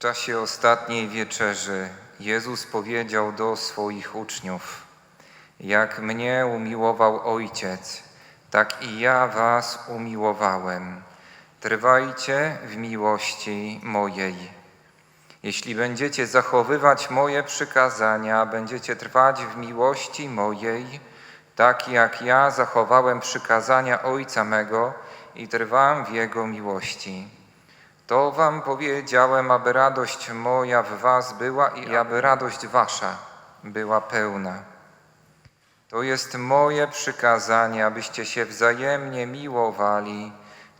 czasie ostatniej wieczerzy Jezus powiedział do swoich uczniów: Jak mnie umiłował Ojciec, tak i ja was umiłowałem. Trwajcie w miłości mojej. Jeśli będziecie zachowywać moje przykazania, będziecie trwać w miłości mojej, tak jak ja zachowałem przykazania Ojca mego i trwam w Jego miłości. To wam powiedziałem, aby radość moja w was była i aby radość wasza była pełna. To jest moje przykazanie, abyście się wzajemnie miłowali,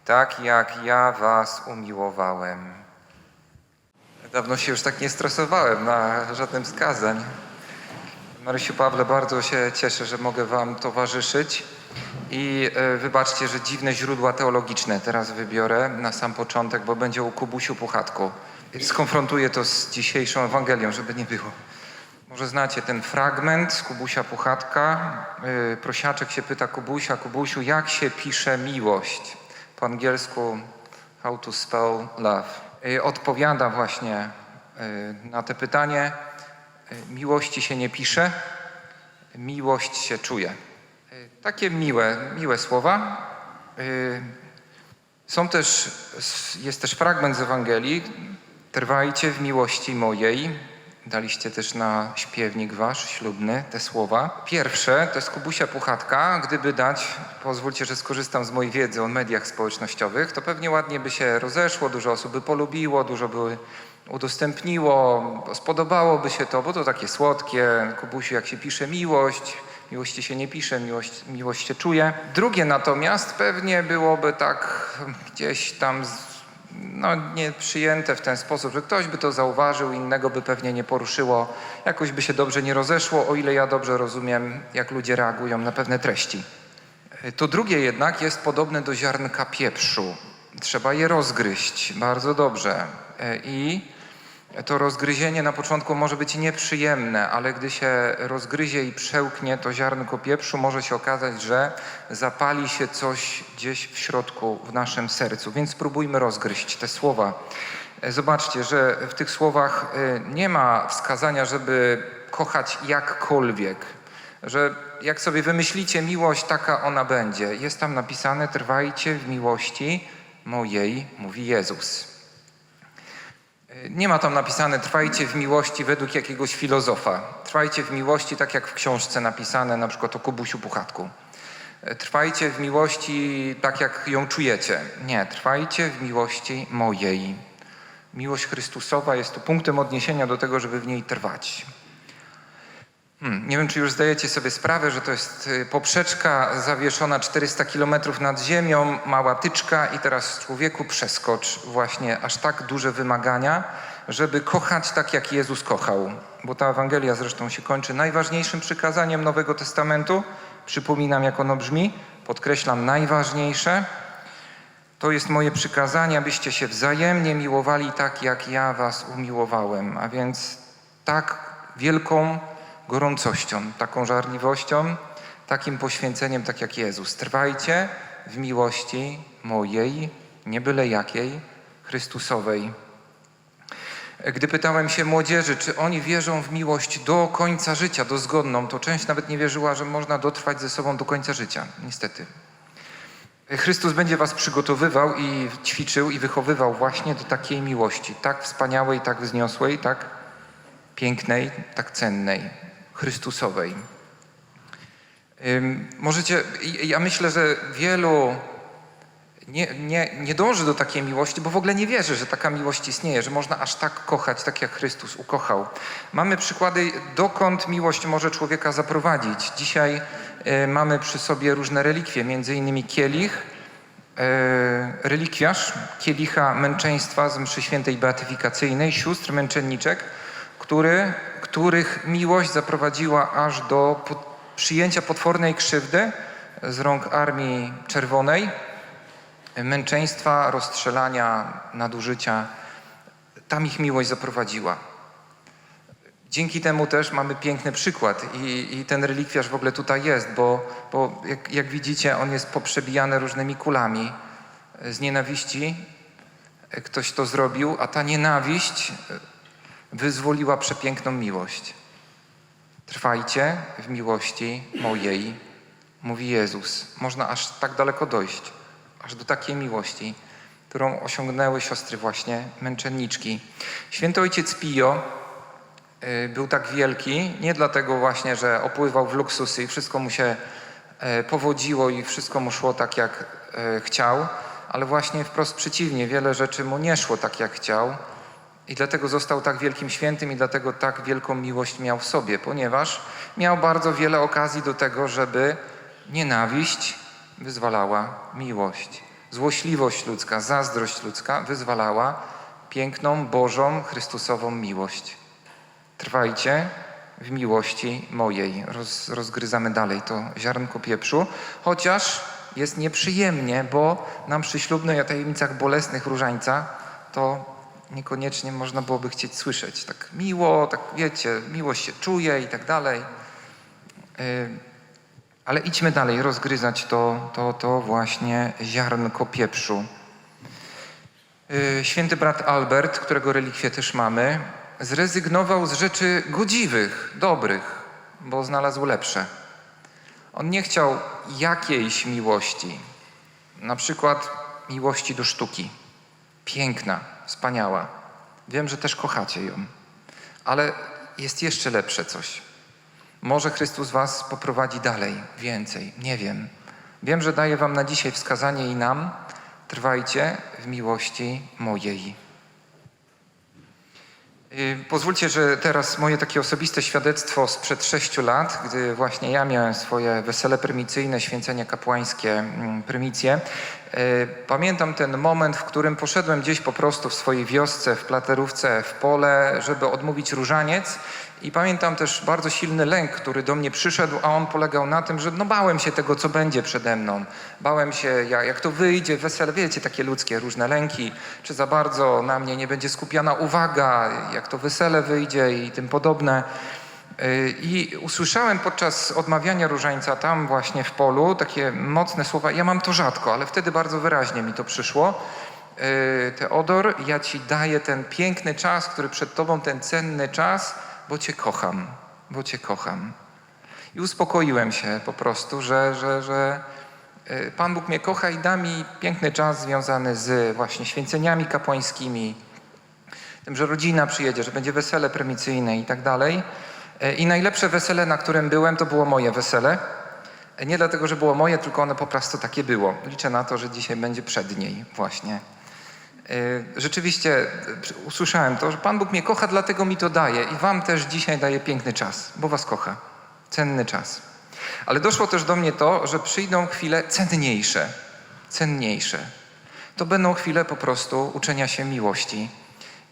tak jak ja was umiłowałem. Dawno się już tak nie stresowałem na żadnym z kazań. Marysiu Pawle, bardzo się cieszę, że mogę wam towarzyszyć. I e, wybaczcie, że dziwne źródła teologiczne teraz wybiorę na sam początek, bo będzie u Kubusiu Puchatku. Skonfrontuję to z dzisiejszą Ewangelią, żeby nie było. Może znacie ten fragment z Kubusia Puchatka. Yy, Prosiaczek się pyta Kubusia, Kubusiu, jak się pisze miłość? Po angielsku how to spell love. Yy, Odpowiada właśnie na te pytanie. Miłości się nie pisze, miłość się czuje. Takie miłe, miłe słowa. Yy, Są też, jest też fragment z Ewangelii. Trwajcie w miłości mojej. Daliście też na śpiewnik wasz ślubny te słowa. Pierwsze to jest Kubusia Puchatka. Gdyby dać, pozwólcie, że skorzystam z mojej wiedzy o mediach społecznościowych, to pewnie ładnie by się rozeszło, dużo osób by polubiło, dużo by udostępniło, spodobałoby się to, bo to takie słodkie. Kubusiu, jak się pisze miłość, miłości się nie pisze, miłość, miłość się czuje. Drugie natomiast pewnie byłoby tak gdzieś tam no, nie przyjęte w ten sposób, że ktoś by to zauważył, innego by pewnie nie poruszyło, jakoś by się dobrze nie rozeszło, o ile ja dobrze rozumiem, jak ludzie reagują na pewne treści. To drugie jednak jest podobne do ziarnka pieprzu. Trzeba je rozgryźć bardzo dobrze. E, I to rozgryzienie na początku może być nieprzyjemne, ale gdy się rozgryzie i przełknie to ziarnko pieprzu, może się okazać, że zapali się coś gdzieś w środku, w naszym sercu. Więc spróbujmy rozgryźć te słowa. E, Zobaczcie, że w tych słowach e, nie ma wskazania, żeby kochać jakkolwiek że jak sobie wymyślicie miłość, taka ona będzie. Jest tam napisane: trwajcie w miłości mojej, mówi Jezus. Nie ma tam napisane: trwajcie w miłości według jakiegoś filozofa. Trwajcie w miłości, tak jak w książce napisane, na przykład o Kubusiu Puchatku. Trwajcie w miłości tak, jak ją czujecie. Nie, trwajcie w miłości mojej. Miłość Chrystusowa jest tu punktem odniesienia do tego, żeby w niej trwać. Hmm, nie wiem, czy już zdajecie sobie sprawę, że to jest y, poprzeczka zawieszona 400 km nad ziemią, mała tyczka i teraz człowieku przeskocz właśnie aż tak duże wymagania, żeby kochać tak, jak Jezus kochał. Bo ta Ewangelia zresztą się kończy najważniejszym przykazaniem Nowego Testamentu. Przypominam, jak ono brzmi, podkreślam najważniejsze. To jest moje przykazanie, abyście się wzajemnie miłowali tak, jak ja was umiłowałem. A więc tak wielką gorącością, taką żarliwością, takim poświęceniem, tak jak Jezus. Trwajcie w miłości mojej, nie byle jakiej, Chrystusowej. Gdy pytałem się młodzieży, czy oni wierzą w miłość do końca życia, dozgodną, to część nawet nie wierzyła, że można dotrwać ze sobą do końca życia. Niestety. Chrystus będzie was przygotowywał i ćwiczył i wychowywał właśnie do takiej miłości, tak wspaniałej, tak wzniosłej, tak pięknej, tak cennej, Chrystusowej. Możecie, ja myślę, że wielu nie, nie, nie dąży do takiej miłości, bo w ogóle nie wierzy, że taka miłość istnieje, że można aż tak kochać, tak jak Chrystus ukochał. Mamy przykłady, dokąd miłość może człowieka zaprowadzić. Dzisiaj e, mamy przy sobie różne relikwie, między innymi kielich, e, relikwiarz kielicha męczeństwa z mszy świętej beatyfikacyjnej, sióstr męczenniczek, który, których miłość zaprowadziła aż do przyjęcia potwornej krzywdy z rąk Armii Czerwonej, męczeństwa, rozstrzelania, nadużycia. Tam ich miłość zaprowadziła. Dzięki temu też mamy piękny przykład i, i ten relikwiarz w ogóle tutaj jest, bo, bo jak, jak widzicie, on jest poprzebijany różnymi kulami z nienawiści, ktoś to zrobił, a ta nienawiść wyzwoliła przepiękną miłość. Trwajcie w miłości mojej, mówi Jezus. Można aż tak daleko dojść, aż do takiej miłości, którą osiągnęły siostry właśnie męczenniczki. Święty ojciec Pio y, był tak wielki, nie dlatego właśnie, że opływał w luksusy i wszystko mu się e, powodziło i wszystko mu szło tak, jak e, chciał, ale właśnie wprost przeciwnie, wiele rzeczy mu nie szło tak, jak chciał. I dlatego został tak wielkim świętym i dlatego tak wielką miłość miał w sobie, ponieważ miał bardzo wiele okazji do tego, żeby nienawiść wyzwalała miłość. Złośliwość ludzka, zazdrość ludzka wyzwalała piękną, Bożą, Chrystusową miłość. Trwajcie w miłości mojej. Roz, rozgryzamy dalej to ziarnko pieprzu, chociaż jest nieprzyjemnie, bo na mszy ślubnej o tajemnicach bolesnych różańca to niekoniecznie można byłoby chcieć słyszeć. Tak miło, tak wiecie, miłość się czuje i tak dalej. Yy, Ale idźmy dalej, rozgryzać to, to, to właśnie ziarnko pieprzu. Yy, Święty brat Albert, którego relikwie też mamy, zrezygnował z rzeczy godziwych, dobrych, bo znalazł lepsze. On nie chciał jakiejś miłości, na przykład miłości do sztuki. Piękna, wspaniała. Wiem, że też kochacie ją, ale jest jeszcze lepsze coś. Może Chrystus Was poprowadzi dalej, więcej, nie wiem. Wiem, że daje Wam na dzisiaj wskazanie i nam. Trwajcie w miłości mojej. Y, Pozwólcie, że teraz moje takie osobiste świadectwo sprzed sześciu lat, gdy właśnie ja miałem swoje wesele prymicyjne, święcenie kapłańskie, mm, prymicje. Y, Pamiętam ten moment, w którym poszedłem gdzieś po prostu w swojej wiosce, w platerówce, w pole, żeby odmówić różaniec. I pamiętam też bardzo silny lęk, który do mnie przyszedł, a on polegał na tym, że no bałem się tego, co będzie przede mną. Bałem się, jak to wyjdzie, wesele, wiecie, takie ludzkie różne lęki, czy za bardzo na mnie nie będzie skupiana uwaga, jak to wesele wyjdzie i tym podobne. Yy, I usłyszałem podczas odmawiania różańca tam właśnie w polu takie mocne słowa. Ja mam to rzadko, ale wtedy bardzo wyraźnie mi to przyszło. Yy, Teodor, ja ci daję ten piękny czas, który przed tobą, ten cenny czas, bo cię kocham, bo cię kocham. I uspokoiłem się po prostu, że, że, że yy, Pan Bóg mnie kocha i da mi piękny czas związany z właśnie święceniami kapłańskimi, tym, że rodzina przyjedzie, że będzie wesele prymicyjne i tak dalej. E, I najlepsze wesele, na którym byłem, to było moje wesele. E, Nie dlatego, że było moje, tylko ono po prostu takie było. Liczę na to, że dzisiaj będzie przed niej właśnie. E, Rzeczywiście usłyszałem to, że Pan Bóg mnie kocha, dlatego mi to daje i wam też dzisiaj daje piękny czas, bo was kocha. Cenny czas. Ale doszło też do mnie to, że przyjdą chwile cenniejsze. Cenniejsze. To będą chwile po prostu uczenia się miłości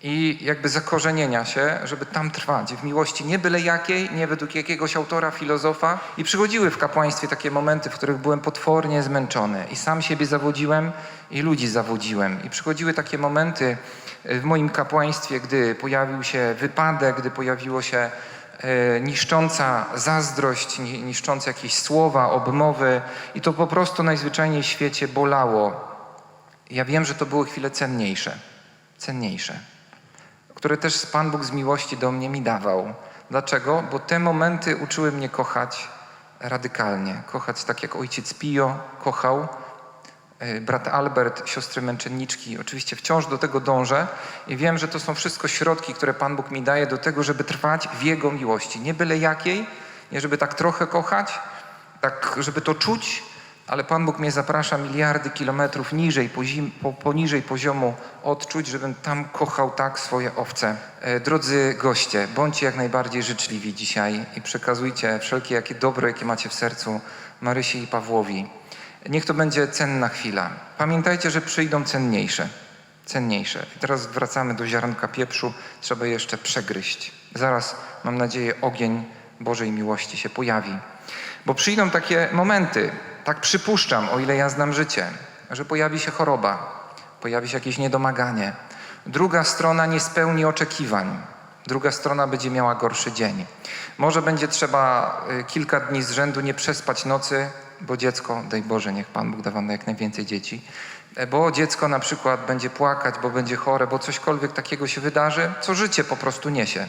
i jakby zakorzenienia się, żeby tam trwać w miłości nie byle jakiej, nie według jakiegoś autora, filozofa. I przychodziły w kapłaństwie takie momenty, w których byłem potwornie zmęczony i sam siebie zawodziłem i ludzi zawodziłem. I przychodziły takie momenty w moim kapłaństwie, gdy pojawił się wypadek, gdy pojawiło się e, niszcząca zazdrość, ni- niszczące jakieś słowa, obmowy i to po prostu najzwyczajniej w świecie bolało. Ja wiem, że to były chwile cenniejsze, cenniejsze które też Pan Bóg z miłości do mnie mi dawał. Dlaczego? Bo te momenty uczyły mnie kochać radykalnie. Kochać tak jak ojciec Pio kochał, y, brat Albert, siostry męczenniczki. Oczywiście wciąż do tego dążę i wiem, że to są wszystko środki, które Pan Bóg mi daje do tego, żeby trwać w Jego miłości. Nie byle jakiej, nie żeby tak trochę kochać, tak żeby to czuć, ale Pan Bóg mnie zaprasza miliardy kilometrów niżej, poniżej poziomu odczuć, żebym tam kochał tak swoje owce. E, drodzy goście, bądźcie jak najbardziej życzliwi dzisiaj i przekazujcie wszelkie jakie dobro, jakie macie w sercu Marysi i Pawłowi. Niech to będzie cenna chwila. Pamiętajcie, że przyjdą cenniejsze. Cenniejsze. I teraz wracamy do ziarnka pieprzu. Trzeba je jeszcze przegryźć. Zaraz, mam nadzieję, ogień Bożej miłości się pojawi. Bo przyjdą takie momenty, tak przypuszczam, o ile ja znam życie, że pojawi się choroba, pojawi się jakieś niedomaganie. Druga strona nie spełni oczekiwań. Druga strona będzie miała gorszy dzień. Może będzie trzeba y, kilka dni z rzędu nie przespać nocy, bo dziecko, daj Boże, niech Pan Bóg da Wam jak najwięcej dzieci, e, bo dziecko na przykład będzie płakać, bo będzie chore, bo cośkolwiek takiego się wydarzy, co życie po prostu niesie.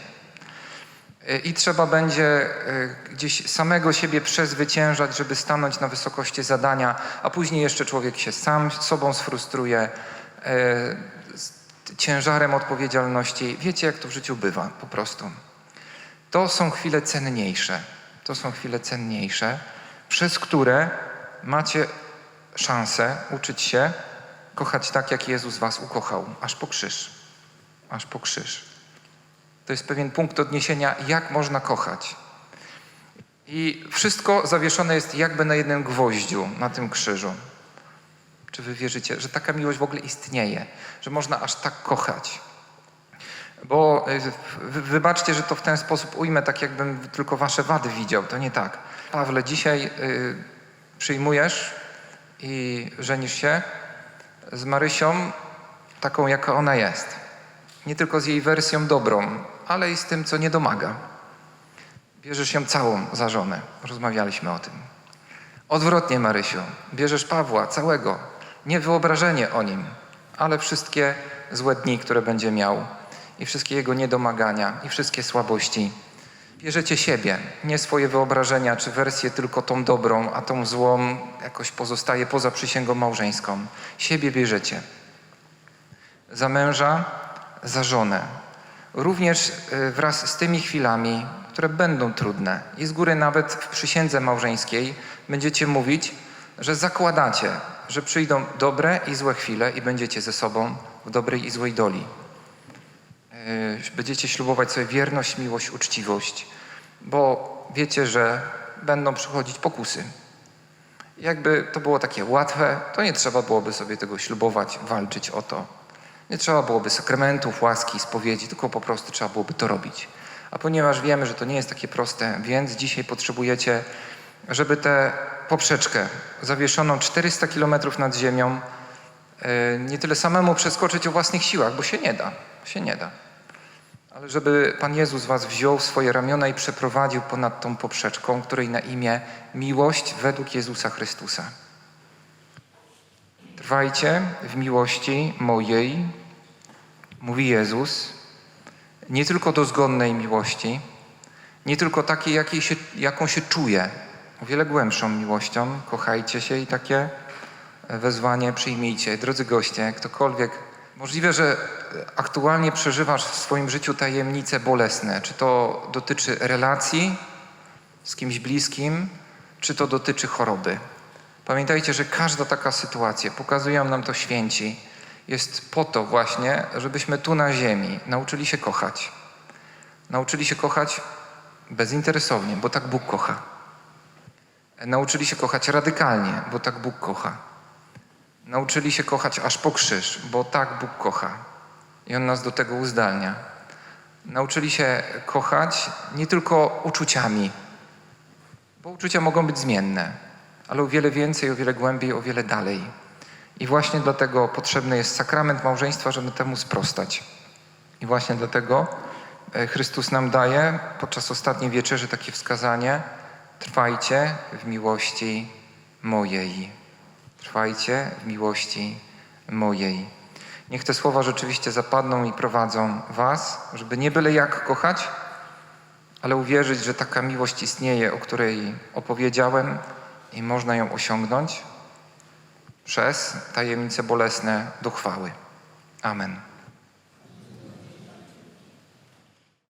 E, I trzeba będzie e, gdzieś samego siebie przezwyciężać, żeby stanąć na wysokości zadania, a później jeszcze człowiek się sam sobą sfrustruje e, ciężarem odpowiedzialności. Wiecie, jak to w życiu bywa po prostu. To są chwile cenniejsze. To są chwile cenniejsze, przez które macie szansę uczyć się kochać tak, jak Jezus was ukochał, aż po krzyż. Aż po krzyż. To jest pewien punkt odniesienia, jak można kochać. I wszystko zawieszone jest jakby na jednym gwoździu, na tym krzyżu. Czy wy wierzycie, że taka miłość w ogóle istnieje, że można aż tak kochać? Bo y, wy- wybaczcie, że to w ten sposób ujmę, tak jakbym tylko wasze wady widział. To nie tak. Pawle, dzisiaj y, przyjmujesz i żenisz się z Marysią taką, jaka ona jest. Nie tylko z jej wersją dobrą, ale i z tym, co nie domaga. Bierzesz ją całą za żonę. Rozmawialiśmy o tym. Odwrotnie, Marysiu. Bierzesz Pawła całego. Nie wyobrażenie o nim, ale wszystkie złe dni, które będzie miał i wszystkie jego niedomagania i wszystkie słabości. Bierzecie siebie, nie swoje wyobrażenia czy wersję tylko tą dobrą, a tą złą jakoś pozostaje poza przysięgą małżeńską. Siebie bierzecie. Za męża, za żonę. Również y, wraz z tymi chwilami, które będą trudne i z góry nawet w przysiędze małżeńskiej będziecie mówić, że zakładacie, że przyjdą dobre i złe chwile i będziecie ze sobą w dobrej i złej doli. Yy, Będziecie ślubować sobie wierność, miłość, uczciwość, bo wiecie, że będą przychodzić pokusy. Jakby to było takie łatwe, to nie trzeba byłoby sobie tego ślubować, walczyć o to. Nie trzeba byłoby sakramentów, łaski, spowiedzi, tylko po prostu trzeba byłoby to robić. A ponieważ wiemy, że to nie jest takie proste, więc dzisiaj potrzebujecie, żeby tę poprzeczkę zawieszoną 400 km nad ziemią, yy, nie tyle samemu przeskoczyć o własnych siłach, bo się nie da, się nie da. Ale żeby Pan Jezus was wziął w swoje ramiona i przeprowadził ponad tą poprzeczką, której na imię miłość według Jezusa Chrystusa. Trwajcie w miłości mojej, mówi Jezus, nie tylko dozgonnej miłości, nie tylko takiej, jakiej się, jaką się czuje, o wiele głębszą miłością. Kochajcie się i takie wezwanie przyjmijcie. Drodzy goście, ktokolwiek, możliwe, że aktualnie przeżywasz w swoim życiu tajemnice bolesne. Czy to dotyczy relacji z kimś bliskim, czy to dotyczy choroby. Pamiętajcie, że każda taka sytuacja, pokazują nam to święci, jest po to właśnie, żebyśmy tu na ziemi nauczyli się kochać. Nauczyli się kochać bezinteresownie, bo tak Bóg kocha. Nauczyli się kochać radykalnie, bo tak Bóg kocha. Nauczyli się kochać aż po krzyż, bo tak Bóg kocha. I On nas do tego uzdalnia. Nauczyli się kochać nie tylko uczuciami, bo uczucia mogą być zmienne, ale o wiele więcej, o wiele głębiej, o wiele dalej. I właśnie dlatego potrzebny jest sakrament małżeństwa, żeby temu sprostać. I właśnie dlatego e, Chrystus nam daje podczas ostatniej wieczerzy takie wskazanie: trwajcie w miłości mojej. Trwajcie w miłości mojej. Niech te słowa rzeczywiście zapadną i prowadzą Was, żeby nie byle jak kochać, ale uwierzyć, że taka miłość istnieje, o której opowiedziałem i można ją osiągnąć przez tajemnice bolesne do chwały. Amen.